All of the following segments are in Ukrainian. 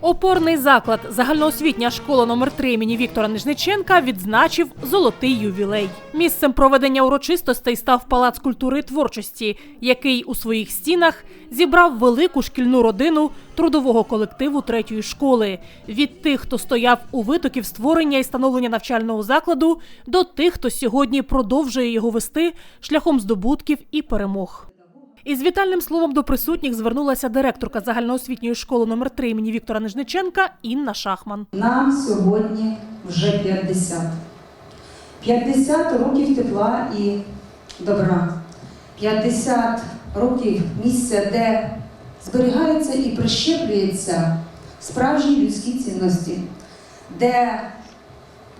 Опорний заклад загальноосвітня школа номер 3 імені Віктора Нижниченка відзначив золотий ювілей. Місцем проведення урочистостей став палац культури і творчості, який у своїх стінах зібрав велику шкільну родину трудового колективу третьої школи від тих, хто стояв у витоків створення і становлення навчального закладу, до тих, хто сьогодні продовжує його вести шляхом здобутків і перемог. Із вітальним словом до присутніх звернулася директорка загальноосвітньої школи номер 3 імені Віктора Нижниченка Інна Шахман. Нам сьогодні вже 50. 50 років тепла і добра. 50 років місця, де зберігаються і прищеплюються справжні людські цінності, де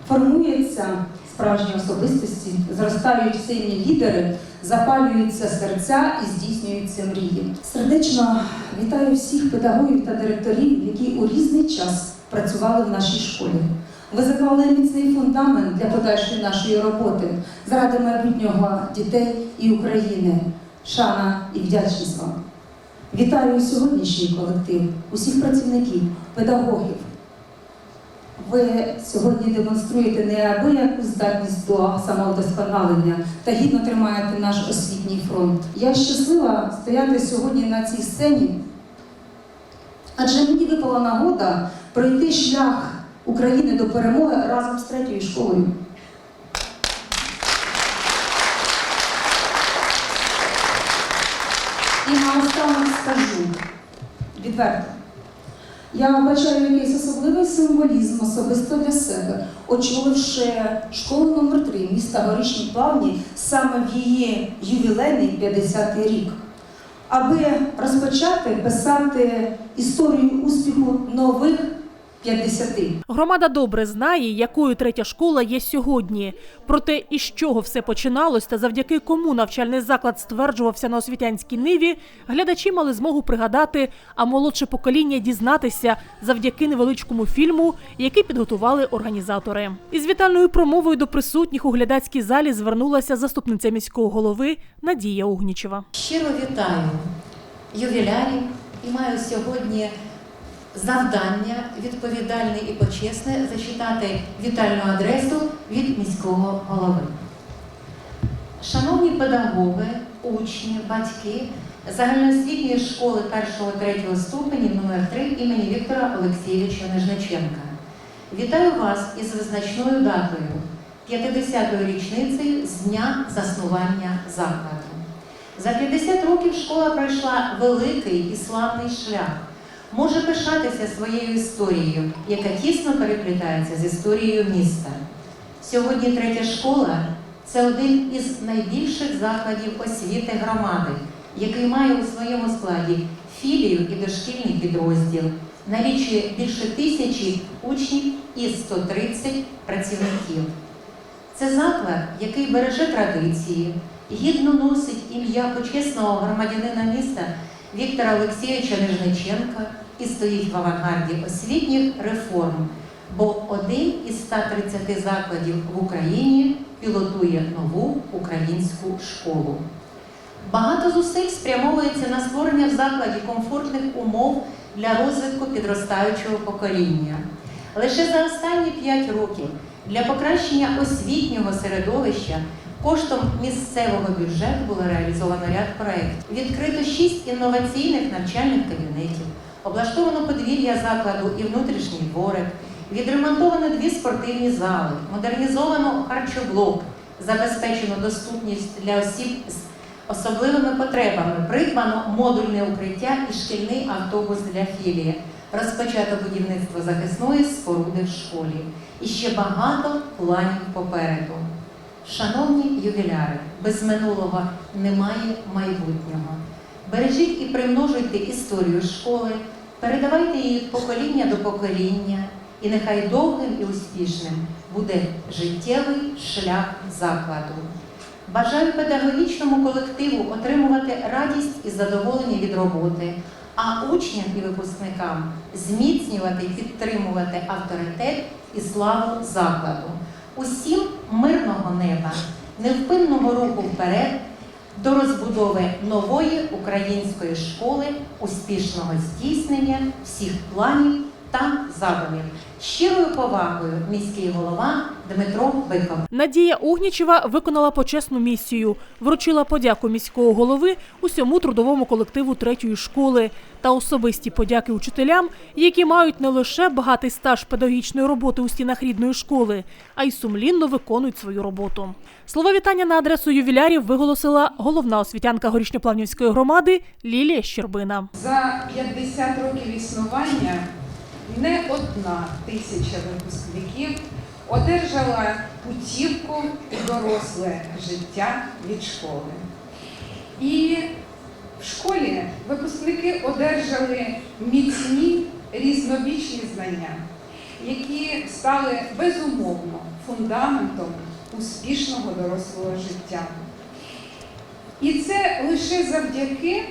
формуються справжні особистості, зростають сильні лідери, запалюються серця і здійснюються мрії. Сердечно вітаю всіх педагогів та директорів, які у різний час працювали в нашій школі. Ви заклали міцний фундамент для подальшої нашої роботи заради майбутнього дітей і України. Шана і вдячність вам. Вітаю сьогоднішній колектив, усіх працівників, педагогів. Ви сьогодні демонструєте неабияку здатність до самовдосконалення та гідно тримаєте наш освітній фронт. Я щаслива стояти сьогодні на цій сцені, адже мені випала нагода пройти шлях України до перемоги разом з третьою школою. І наостанок скажу відверто. Я вбачаю якийсь особливий символізм особисто для себе, очоливши школу номер 3 міста Горішні Плавні саме в її ювілейний 50-й рік, аби розпочати писати історію успіху нових 50. Громада добре знає, якою третя школа є сьогодні. Про те, із чого все починалось, та завдяки кому навчальний заклад стверджувався на освітянській ниві, глядачі мали змогу пригадати, а молодше покоління дізнатися завдяки невеличкому фільму, який підготували організатори. Із вітальною промовою до присутніх у глядацькій залі звернулася заступниця міського голови Надія Угнічева. Щиро вітаю ювілярів і маю сьогодні завдання відповідальне і почесне зачитати вітальну адресу від міського голови. Шановні педагоги, учні, батьки загальноосвітньої школи 1-3 ступенів номер 3 імені Віктора Олексійовича Нежниченка. Вітаю вас із визначною датою 50-ї річницею з дня заснування закладу. За 50 років школа пройшла великий і славний шлях. Може пишатися своєю історією, яка тісно переплітається з історією міста. Сьогодні третя школа це один із найбільших закладів освіти громади, який має у своєму складі філію і дошкільний підрозділ, налічує більше тисячі учнів і 130 працівників. Це заклад, який береже традиції, гідно носить ім'я почесного громадянина міста Віктора Олексійовича Нижниченка і стоїть в авангарді освітніх реформ, бо один із 130 закладів в Україні пілотує нову українську школу. Багато зусиль спрямовується на створення в закладі комфортних умов для розвитку підростаючого покоління. Лише за останні 5 років для покращення освітнього середовища коштом місцевого бюджету було реалізовано ряд проєктів. Відкрито 6 інноваційних навчальних кабінетів, облаштовано подвір'я закладу і внутрішній дворик, відремонтовано дві спортивні зали, модернізовано харчоблок, забезпечено доступність для осіб з особливими потребами, придбано модульне укриття і шкільний автобус для філії. Розпочато будівництво захисної споруди в школі. І ще багато планів попереду. Шановні ювіляри, без минулого немає майбутнього. Бережіть і примножуйте історію школи, передавайте її від покоління до покоління, і нехай довгим і успішним буде життєвий шлях закладу. Бажаю педагогічному колективу отримувати радість і задоволення від роботи, а учням і випускникам зміцнювати і підтримувати авторитет і славу закладу. Усім мирного неба, невпинного руху вперед до розбудови нової української школи, успішного здійснення всіх планів та задумів. Щирою повагою міський голова Дмитро Биков. Надія Угнічева виконала почесну місію, вручила подяку міського голови усьому трудовому колективу третьої школи та особисті подяки учителям, які мають не лише багатий стаж педагогічної роботи у стінах рідної школи, а й сумлінно виконують свою роботу. Слова вітання на адресу ювілярів виголосила головна освітянка горішньоплавнівської громади Лілія Щербина. За 50 років існування не одна тисяча випускників одержала путівку у доросле життя від школи. І в школі випускники одержали міцні різнобічні знання, які стали безумовно фундаментом успішного дорослого життя. І це лише завдяки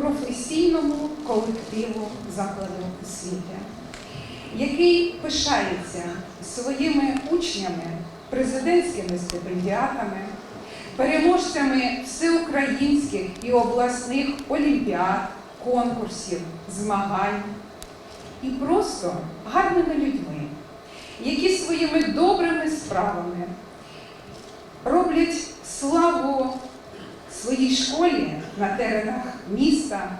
професійному колективу закладу освіти, який пишається своїми учнями, президентськими стипендіатами, переможцями всеукраїнських і обласних олімпіад, конкурсів, змагань і просто гарними людьми, які своїми добрими справами роблять славу своїй школі на теренах міста,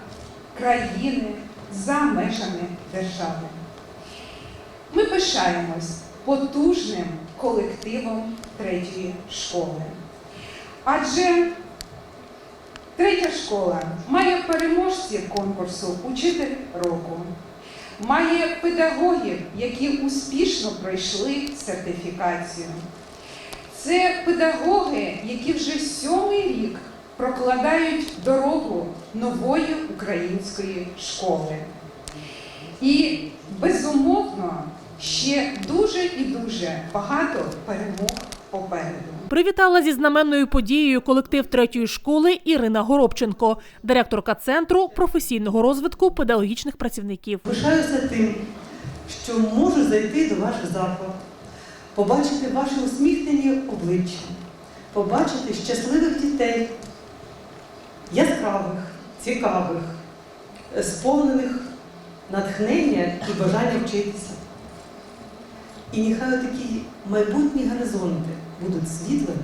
країни, за межами держави. Пишаємось потужним колективом третьої школи. Адже третя школа має переможців конкурсу Учитель року, має педагогів, які успішно пройшли сертифікацію. Це педагоги, які вже сьомий рік прокладають дорогу нової української школи. І безумовно ще дуже і дуже багато перемог попереду. Привітала зі знаменною подією колектив третьої школи Ірина Горобченко, директорка центру професійного розвитку педагогічних працівників. Пишаюся тим, що можу зайти до ваших заклад, побачити ваші усміхнені обличчя, побачити щасливих дітей, яскравих, цікавих, сповнених натхнення і бажання вчитися. І нехай такі майбутні горизонти будуть світлими,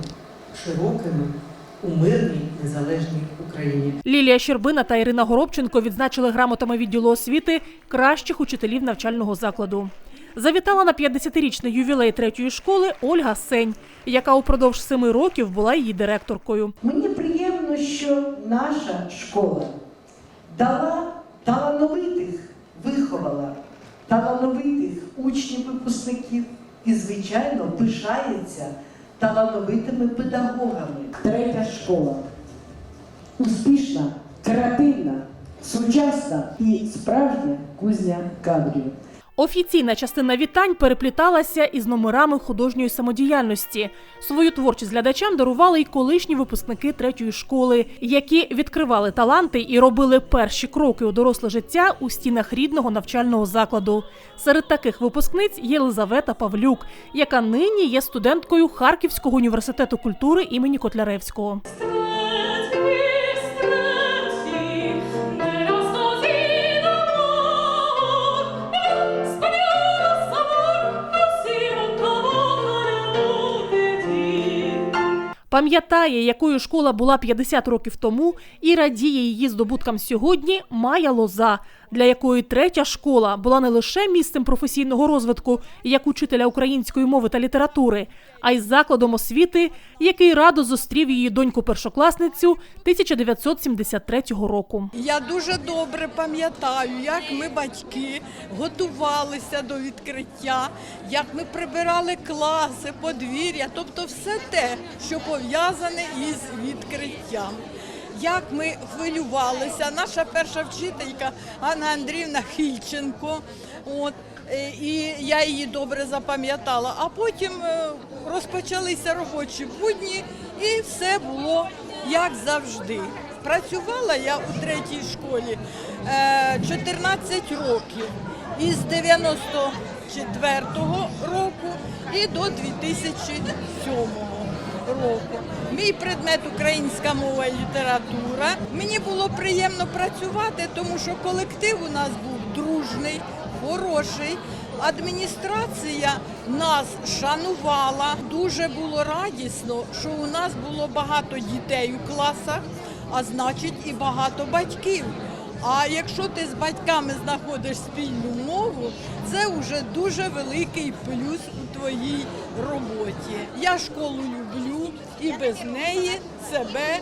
широкими у мирній незалежній Україні. Лілія Щербина та Ірина Горобченко відзначили грамотами відділу освіти кращих учителів навчального закладу. Завітала на 50-річний ювілей третьої школи Ольга Сень, яка упродовж семи років була її директоркою. Мені приємно, що наша школа дала талановитих, виховала талановитих учнів-випускників і, звичайно, пишається талановитими педагогами. Третя школа успішна, креативна, сучасна і справжня кузня кадрів. Офіційна частина вітань перепліталася із номерами художньої самодіяльності. Свою творчість глядачам дарували й колишні випускники третьої школи, які відкривали таланти і робили перші кроки у доросле життя у стінах рідного навчального закладу. Серед таких випускниць є Єлизавета Павлюк, яка нині є студенткою Харківського університету культури імені Котляревського. Пам'ятає, якою школа була 50 років тому, і радіє її здобуткам сьогодні Майя Лоза, для якої третя школа була не лише місцем професійного розвитку як учителя української мови та літератури, а й закладом освіти, який радо зустрів її доньку-першокласницю 1973 року. Я дуже добре пам'ятаю, як ми, батьки, готувалися до відкриття, як ми прибирали класи, подвір'я, тобто все те, що пов'язане із відкриттям. Як ми хвилювалися, наша перша вчителька Анна Андріївна Хільченко. От, е, і я її добре запам'ятала. А потім е, розпочалися робочі будні, і все було як завжди. Працювала я у третій школі е, 14 років із 94-го року і до 2007 року. Мій предмет українська мова і література. Мені було приємно працювати, тому що колектив у нас був дружний, хороший. Адміністрація нас шанувала. Дуже було радісно, що у нас було багато дітей у класах, а значить і багато батьків. А якщо ти з батьками знаходиш спільну мову, це вже дуже великий плюс у твоїй роботі. Я школу і без неї себе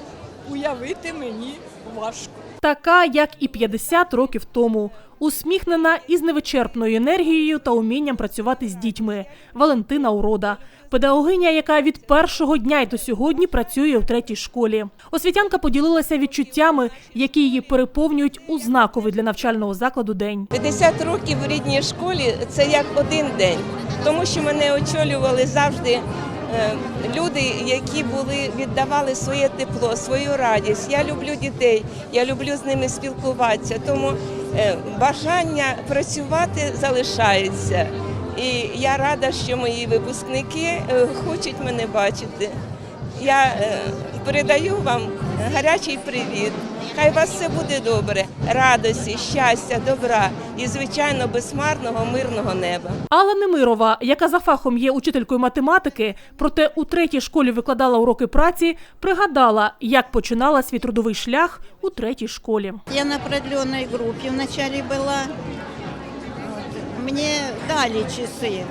уявити мені важко. Така, як і 50 років тому, усміхнена із невичерпною енергією та умінням працювати з дітьми. Валентина Урода, педагогиня, яка від першого дня й до сьогодні працює у третій школі. Освітянка поділилася відчуттями, які її переповнюють у знаковий для навчального закладу день. 50 років в рідній школі це як один день, тому що мене очолювали завжди люди, які були віддавали своє тепло, свою радість. Я люблю дітей, я люблю з ними спілкуватися, тому е, бажання працювати залишається. І я рада, що мої випускники е, хочуть мене бачити. Я е, передаю вам гарячий привіт. Хай у вас все буде добре, радості, щастя, добра і, звичайно, безмарного мирного неба. Алла Немирова, яка за фахом є учителькою математики, проте у третій школі викладала уроки праці, пригадала, як починала свій трудовий шлях у третій школі. Я на продленной группе вначале была. Вот. Мне дали часы,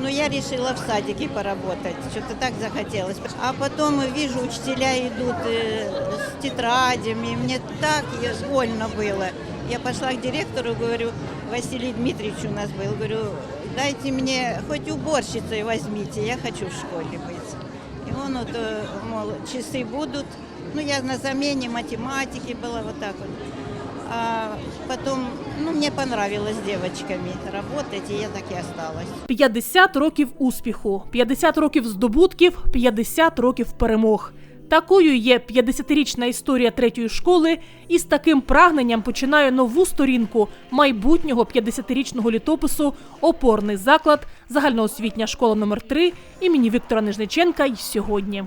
но я решила в садике поработать. Что-то так захотелось. А потом вижу, учителя идут э, с тетрадями. Мне так э, больно было. Я пошла к директору, говорю, Василий Дмитриевич у нас был, говорю, дайте мне хоть уборщицей возьмите, я хочу в школе быть. И он вот, э, мол, часы будут. Ну, я на замене математики была вот так вот. А потом, ну, мне понравилось с девочками работать, и я так и осталась. 50 років успіху, 50 років здобутків, 50 років перемог. Такою є 50-річна історія третьої школи, і з таким прагненням починає нову сторінку майбутнього 50-річного літопису опорний заклад загальноосвітня школа номер 3 імені Віктора Нижниченка й сьогодні.